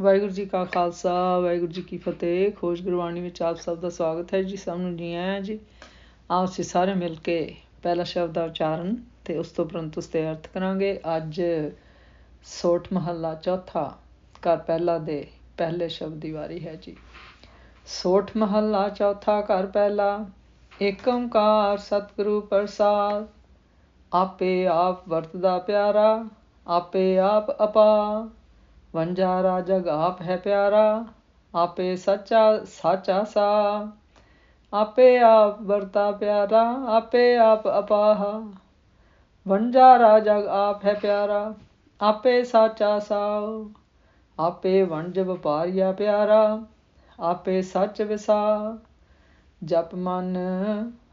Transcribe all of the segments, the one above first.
ਵਾਹਿਗੁਰੂ ਜੀ ਕਾ ਖਾਲਸਾ, ਵਾਹਿਗੁਰੂ ਜੀ ਕੀ ਫਤਿਹ, ਖੋਜ ਗੁਰਬਾਣੀ ਵਿੱਚ ਆਪ ਸਭ ਦਾ ਸਵਾਗਤ ਹੈ ਜੀ, ਸਭ ਨੂੰ ਜੀ ਆਇਆਂ ਜੀ। ਆਓ ਅਸੀਂ ਸਾਰੇ ਮਿਲ ਕੇ ਪਹਿਲਾ ਸ਼ਬਦ ਦਾ ਉਚਾਰਨ ਤੇ ਉਸ ਤੋਂ ਪ੍ਰੰਤ ਉਸ ਤੇ ਅਰਥ ਕਰਾਂਗੇ। ਅੱਜ ਸੋਠ ਮਹੱਲਾ ਚੌਥਾ, ਘਰ ਪਹਿਲਾ ਦੇ ਪਹਿਲੇ ਸ਼ਬਦ ਦੀ ਵਾਰੀ ਹੈ ਜੀ। ਸੋਠ ਮਹੱਲਾ ਚੌਥਾ, ਘਰ ਪਹਿਲਾ, ਏਕ ਓੰਕਾਰ ਸਤਿਗੁਰੂ ਪ੍ਰਸਾਦ, ਆਪੇ ਆਪ ਵਰਤਦਾ ਪਿਆਰਾ, ਆਪੇ ਆਪ ਅਪਾ ਵੰਜਾਰਾ ਜਗ ਆਪ ਹੈ ਪਿਆਰਾ, ਆਪੇ ਸੱਚਾ, ਸਾਚਾ ਸਾ। ਆਪੇ ਆਪ ਵਰਤਾ ਪਿਆਰਾ, ਆਪੇ ਆਪ ਅਪਾਹ। ਵੰਜਾਰਾ ਜਗ ਆਪ ਹੈ ਪਿਆਰਾ, ਆਪੇ ਸਾਚਾ ਸਾਉ ਆਪੇ ਵਣਜ ਵਪਾਰੀਆ ਪਿਆਰਾ, ਆਪੇ ਸੱਚ ਵਿਸਾ। ਜਪ ਮਨ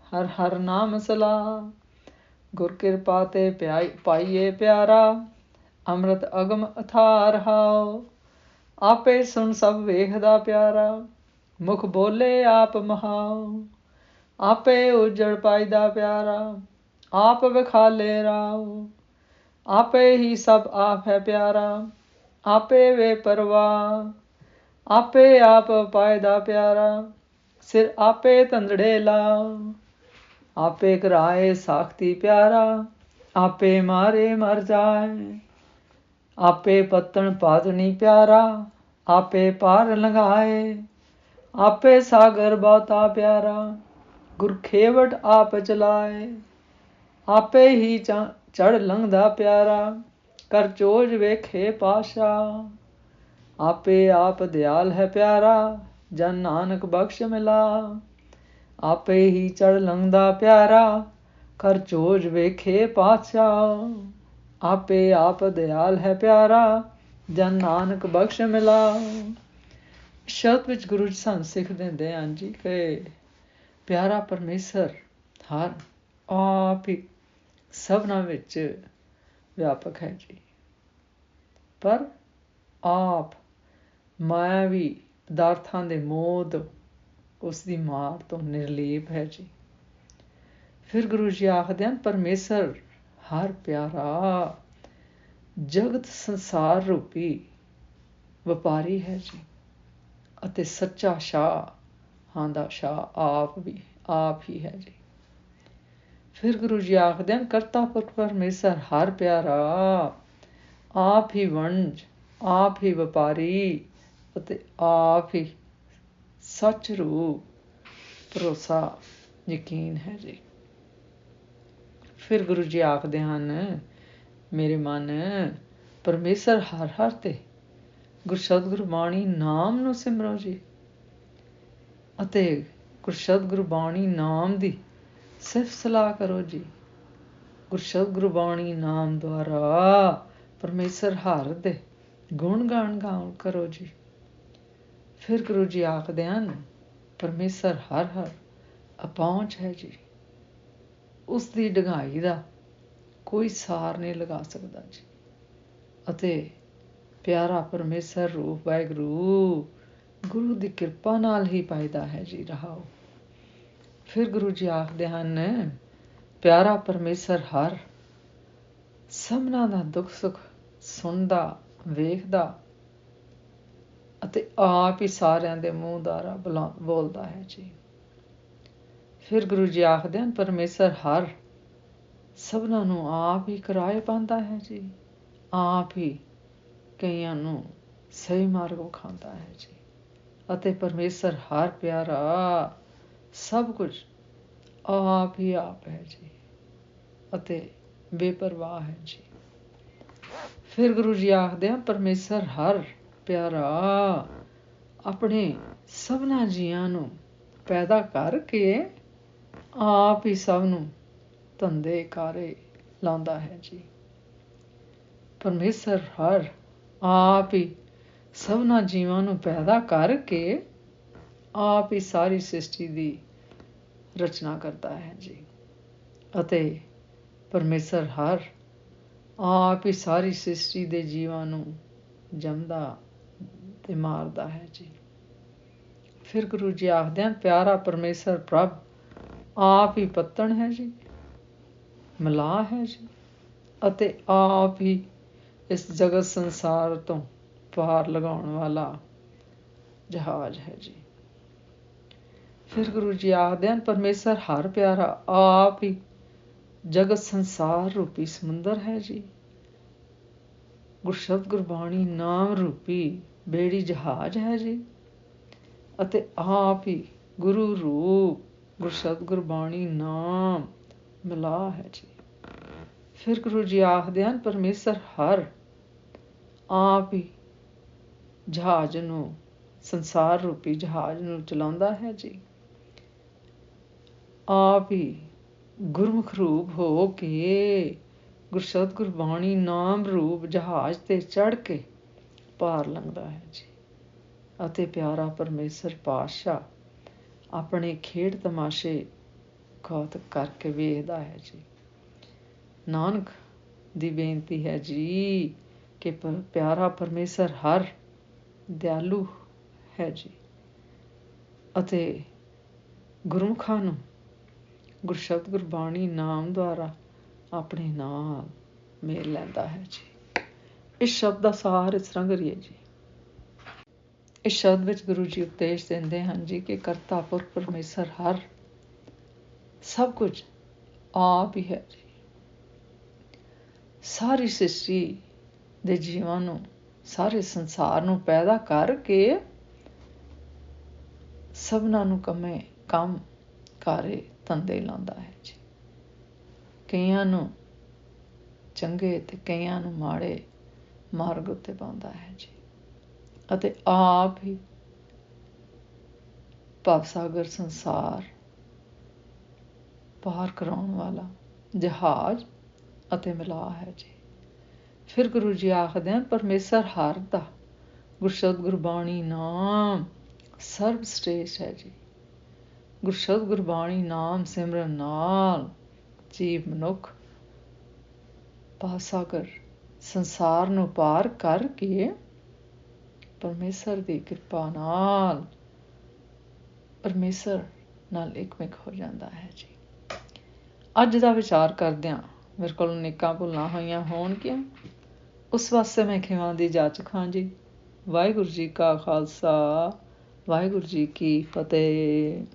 ਹਰ ਹਰ ਨਾਮ ਸਲਾ, ਗੁਰ ਕਿਰਪਾ ਤੇ ਪਾਈਏ ਪਿਆਰਾ। ਅੰਮ੍ਰਿਤ ਅਗਮ ਅਥਾਰ ਹਾਉ, ਆਪੇ ਸੁਣ ਸਭ ਵੇਖਦਾ ਪਿਆਰਾ, ਮੁਖ ਬੋਲੇ ਆਪ ਮਹਾਉ, ਆਪੇ ਉਜੜ ਪਾਈਦਾ ਪਿਆਰਾ, ਆਪ ਵਿਖਾਲੇ ਰਾਉ, ਆਪੇ ਹੀ ਸਭ ਆਪ ਹੈ ਪਿਆਰਾ, ਆਪੇ ਵੇ ਪਰਵਾ ਆਪੇ ਆਪ ਪਾਇਦਾ ਪਿਆਰਾ, ਸਿਰ ਆਪੇ ਤੰਦੜੇ ਲਾਉ, ਆਪੇ ਕਰਾਏ ਸਾਖਤੀ ਪਿਆਰਾ, ਆਪੇ ਮਾਰੇ ਮਰ ਜਾਏ। ਆਪੇ ਪਤਨ ਪਾਦਣੀ ਪਿਆਰਾ, ਆਪੇ ਪਾਰ ਲੰਘਾਏ, ਆਪੇ ਸਾਗਰ ਬਾਤਾ ਪਿਆਰਾ ਗੁਰਖੇਵਟ ਆਪ ਚਲਾਏ, ਆਪੇ ਹੀ ਚੜ ਲੰਘਦਾ ਪਿਆਰਾ, ਕਰ ਚੋਜ ਵੇਖੇ ਪਾਸ਼ਾ, ਆਪੇ ਆਪ ਦਿਆਲ ਹੈ ਪਿਆਰਾ, ਜਨ ਨਾਨਕ ਬਖਸ਼ ਮਿਲਾ, ਆਪੇ ਹੀ ਚੜ ਲੰਘਦਾ ਪਿਆਰਾ, ਕਰ ਚੋਜ ਵੇਖੇ ਪਾਸ਼ਾ। ਆਪੇ ਆਪ ਦਿਆਲ ਹੈ ਪਿਆਰਾ, ਜਨ ਨਾਨਕ ਬਖਸ਼ ਮਿਲਾ। ਸ਼ਬਦ ਵਿੱਚ ਗੁਰੂ ਜੀ ਸਾਨੂੰ ਸਿੱਖ ਦਿੰਦੇ ਹਨ ਜੀ ਕਿ ਪਿਆਰਾ ਪਰਮੇਸ਼ਰ ਹਰ ਆਪ ਹੀ ਸਭਨਾ ਵਿੱਚ ਵਿਆਪਕ ਹੈ ਜੀ। ਪਰ ਆਪ ਮਾਇਆਵੀ ਪਦਾਰਥਾਂ ਦੇ ਮੋਦ ਉਸ ਦੀ ਮਾਰ ਤੋਂ ਨਿਰਲੇਪ ਹੈ ਜੀ। ਫਿਰ ਗੁਰੂ ਜੀ ਆਖਦੇ ਹਨ, ਪਰਮੇਸ਼ਰ ਹਰ ਪਿਆਰਾ, ਜਗਤ ਸੰਸਾਰ ਰੂਪੀ ਵਪਾਰੀ ਹੈ ਜੀ। ਅਤੇ ਸੱਚਾ ਸ਼ਾਹ, ਹਾਂ ਦਾ ਸ਼ਾਹ ਆਪ ਵੀ, ਆਪ ਹੀ ਹੈ ਜੀ। ਫਿਰ ਗੁਰੂ ਜੀ ਆਖਦੇ ਹਨ, ਕਰਤਾ ਪੁਰਖ ਪਰਮੇਸ਼ਰ, ਹਰ ਪਿਆਰਾ, ਆਪ ਹੀ ਵੰਜ ਆਪ ਹੀ ਵਪਾਰੀ ਅਤੇ ਆਪ ਹੀ ਸੱਚ ਰੂਪ, ਭਰੋਸਾ ਯਕੀਨ ਹੈ ਜੀ। ਫਿਰ ਗੁਰੂ ਜੀ ਆਖਦੇ ਹਨ, ਮੇਰੇ ਮਨ, ਪਰਮੇਸ਼ਰ ਹਰ ਹਰ ਤੇ ਗੁਰਸ਼ਬਦ ਗੁਰਬਾਣੀ ਨਾਮ ਨੂੰ ਸਿਮਰੋ ਜੀ। ਅਤੇ ਗੁਰਸ਼ਬਦ ਗੁਰਬਾਣੀ ਨਾਮ ਦੀ ਸਿਫਤ ਸਲਾਹ ਕਰੋ ਜੀ। ਗੁਰਸ਼ਬਦ ਗੁਰਬਾਣੀ ਨਾਮ ਦੁਆਰਾ ਪਰਮੇਸ਼ਰ ਹਰ ਦੇ ਗੁਣ ਗਾਣ ਗਾਉ ਕਰੋ ਜੀ। ਫਿਰ ਗੁਰੂ ਜੀ ਆਖਦੇ ਹਨ, ਪਰਮੇਸ਼ਰ ਹਰ ਹਰ ਅਪਹੁੰਚ ਹੈ ਜੀ। ਉਸ ਦੀ ਡਗਾਈ ਦਾ ਕੋਈ ਸਾਰ ਨਹੀਂ ਲਗਾ ਸਕਦਾ ਜੀ। ਅਤੇ ਪਿਆਰਾ ਪਰਮੇਸ਼ਰ, ਰੂਪ ਵਾਹਿਗੁਰੂ, ਗੁਰੂ ਦੀ ਕਿਰਪਾ ਨਾਲ ਹੀ ਪਾਇਦਾ ਹੈ ਜੀ ਰਹਾਓ ਫਿਰ ਗੁਰੂ ਜੀ ਆਖਦੇ ਹਨ, ਪਿਆਰਾ ਪਰਮੇਸ਼ਰ, ਹਰ ਸਭਨਾ ਦਾ ਦੁੱਖ ਸੁੱਖ ਸੁਣਦਾ, ਵੇਖਦਾ ਅਤੇ ਆਪ ਹੀ ਸਾਰਿਆਂ ਦੇ ਮੂੰਹ ਦਾਰਾ ਬੋਲਦਾ ਹੈ ਜੀ। ਫਿਰ ਗੁਰੂ ਜੀ ਆਖਦੇ ਹਨ, ਪਰਮੇਸ਼ਰ ਹਰ ਸਭਨਾਂ ਨੂੰ ਆਪ ਹੀ ਕਿਰਾਏ ਪਾਉਂਦਾ ਹੈ ਜੀ। ਆਪ ਹੀ ਕਈਆਂ ਨੂੰ ਸਹੀ ਮਾਰਗ ਵਿਖਾਉਂਦਾ ਹੈ ਜੀ। ਅਤੇ ਪਰਮੇਸ਼ਰ ਹਰ ਪਿਆਰਾ ਸਭ ਕੁਝ ਆਪ ਹੀ ਆਪ ਹੈ ਜੀ ਅਤੇ ਬੇਪਰਵਾਹ ਹੈ ਜੀ। ਫਿਰ ਗੁਰੂ ਜੀ ਆਖਦੇ ਹਨ, ਪਰਮੇਸ਼ਰ ਹਰ ਪਿਆਰਾ ਆਪਣੇ ਸਭਨਾ ਜੀਆਂ ਨੂੰ ਪੈਦਾ ਕਰਕੇ ਆਪ ਹੀ ਸਭ ਨੂੰ ਧੰਦੇ ਕਾਰੇ ਲਾਉਂਦਾ ਹੈ ਜੀ। ਪਰਮੇਸ਼ਰ ਹਰ ਆਪ ਹੀ ਸਭਨਾ ਜੀਵਾਂ ਨੂੰ ਪੈਦਾ ਕਰਕੇ ਆਪ ਹੀ ਸਾਰੀ ਸ੍ਰਿਸ਼ਟੀ ਦੀ ਰਚਨਾ ਕਰਦਾ ਹੈ ਜੀ। ਅਤੇ ਪਰਮੇਸ਼ਰ ਹਰ ਆਪ ਹੀ ਸਾਰੀ ਸ੍ਰਿਸ਼ਟੀ ਦੇ ਜੀਵਾਂ ਨੂੰ ਜੰਮਦਾ ਤੇ ਮਾਰਦਾ ਹੈ ਜੀ। ਫਿਰ ਗੁਰੂ ਜੀ ਆਖਦੇ ਹਨ, ਪਿਆਰਾ ਪਰਮੇਸ਼ਰ ਪ੍ਰਭ ਆਪ ਹੀ ਪੱਤਣ ਹੈ ਜੀ, ਮਲਾਹ ਹੈ ਜੀ, ਅਤੇ ਆਪ ਹੀ ਇਸ ਜਗਤ ਸੰਸਾਰ ਤੋਂ ਪਾਰ ਲਗਾਉਣ ਵਾਲਾ ਜਹਾਜ਼ ਹੈ ਜੀ। ਫਿਰ ਗੁਰੂ ਜੀ ਆਖਦੇ ਹਨ, ਪਰਮੇਸ਼ਰ, ਹਰ ਪਿਆਰਾ ਆਪ ਹੀ ਜਗਤ ਸੰਸਾਰ ਰੂਪੀ ਸਮੁੰਦਰ ਹੈ ਜੀ। ਗੁਰਸ਼ਬਦ ਗੁਰਬਾਣੀ ਨਾਮ ਰੂਪੀ ਬੇੜੀ ਜਹਾਜ਼ ਹੈ ਜੀ, ਅਤੇ ਆਪ ਹੀ ਗੁਰੂ ਰੂਪ ਗੁਰਸ਼ਬਦ ਗੁਰਬਾਣੀ ਨਾਮ ਮਿਲਾ ਹੈ ਜੀ। ਫਿਰ ਗੁਰੂ ਜੀ ਆਖਦੇ ਹਨ, ਪਰਮੇਸ਼ਰ ਹਰ ਆਪ ਹੀ ਜਹਾਜ਼ ਨੂੰ, ਸੰਸਾਰ ਰੂਪੀ ਜਹਾਜ਼ ਨੂੰ ਚਲਾਉਂਦਾ ਹੈ ਜੀ। ਆਪ ਹੀ ਗੁਰਮੁਖ ਰੂਪ ਹੋ ਕੇ ਗੁਰਸਤ ਗੁਰਬਾਣੀ ਨਾਮ ਰੂਪ ਜਹਾਜ਼ ਤੇ ਚੜ ਕੇ ਪਾਰ ਲੰਘਦਾ ਹੈ ਜੀ। ਅਤੇ ਪਿਆਰਾ ਪਰਮੇਸ਼ਰ ਪਾਤਸ਼ਾਹ ਆਪਣੇ ਖੇਡ ਤਮਾਸ਼ੇ ਖੋਤ ਕਰਕੇ ਵੇਖਦਾ ਹੈ ਜੀ। ਨਾਨਕ ਦੀ ਬੇਨਤੀ ਹੈ ਜੀ ਕਿ ਪਿਆਰਾ ਪਰਮੇਸ਼ਰ ਹਰ ਦਿਆਲੂ ਹੈ ਜੀ ਅਤੇ ਗੁਰਮੁਖਾਂ ਨੂੰ ਗੁਰਸ਼ਬਦ ਗੁਰਬਾਣੀ ਨਾਮ ਦੁਆਰਾ ਆਪਣੇ ਨਾਲ ਮੇਲ ਲੈਂਦਾ ਹੈ ਜੀ। ਇਸ ਸ਼ਬਦ ਦਾ ਸਾਰ ਇਸ ਤਰ੍ਹਾਂ ਕਰੀਏ ਜੀ। ਇਸ ਸ਼ਬਦ ਵਿੱਚ ਗੁਰੂ ਜੀ ਉਪਦੇਸ਼ ਦਿੰਦੇ ਹਨ ਜੀ ਕਿ ਕਰਤਾ ਪੁਰਖ ਪਰਮੇਸ਼ਰ ਹਰ ਸਭ ਕੁਝ ਆਪ ਹੀ ਹੈ ਜੀ। ਸਾਰੀ ਸ੍ਰਿਸ਼ਟੀ ਦੇ ਜੀਵਾਂ ਨੂੰ, ਸਾਰੇ ਸੰਸਾਰ ਨੂੰ ਪੈਦਾ ਕਰਕੇ ਸਭਨਾਂ ਨੂੰ ਕਮੇ, ਕੰਮ ਕਾਰੇ ਤੰਦੇ ਲਾਉਂਦਾ ਹੈ ਜੀ। ਕਈਆਂ ਨੂੰ ਚੰਗੇ ਤੇ ਕਈਆਂ ਨੂੰ ਮਾੜੇ ਮਾਰਗ ਉੱਤੇ ਪਾਉਂਦਾ ਹੈ ਜੀ। ਅਤੇ ਆਪ ਹੀ ਭਵਸਾਗਰ ਸੰਸਾਰ ਪਾਰ ਕਰਾਉਣ ਵਾਲਾ ਜਹਾਜ਼ ਅਤੇ ਮਿਲਾ ਹੈ ਜੀ। ਫਿਰ ਗੁਰੂ ਜੀ ਆਖਦੇ ਹਨ, ਪਰਮੇਸ਼ਰ ਹਰ ਦਾ ਗੁਰਸ਼ਬਦ ਗੁਰਬਾਣੀ ਨਾਮ ਸਰਬ ਸ੍ਰੇਸ਼ਟ ਹੈ ਜੀ। ਗੁਰਸ਼ਬਦ ਗੁਰਬਾਣੀ ਨਾਮ ਸਿਮਰਨ ਨਾਲ ਜੀਵ ਮਨੁੱਖ ਪਾਸਾਗਰ ਸੰਸਾਰ ਨੂੰ ਪਾਰ ਕਰਕੇ ਪਰਮੇਸ਼ਰ ਦੀ ਕਿਰਪਾ ਨਾਲ ਪਰਮੇਸ਼ਰ ਨਾਲ ਇੱਕਮਿਕ ਹੋ ਜਾਂਦਾ ਹੈ ਜੀ ਅੱਜ ਦਾ ਵਿਚਾਰ ਕਰਦਿਆਂ ਮੇਰੇ ਕੋਲ ਨਿੱਕਾਂ ਭੁੱਲਾਂ ਹੋਈਆਂ ਹੋਣ ਕਿ ਉਸ ਵਾਸਤੇ ਮੈਂ ਖਿਵਾਂ ਦੀ ਜਾਚ ਹਾਂ ਜੀ ਵਾਹਿਗੁਰੂ ਜੀ ਕਾ ਖਾਲਸਾ ਵਾਹਿਗੁਰੂ ਜੀ ਕੀ ਫਤਿਹ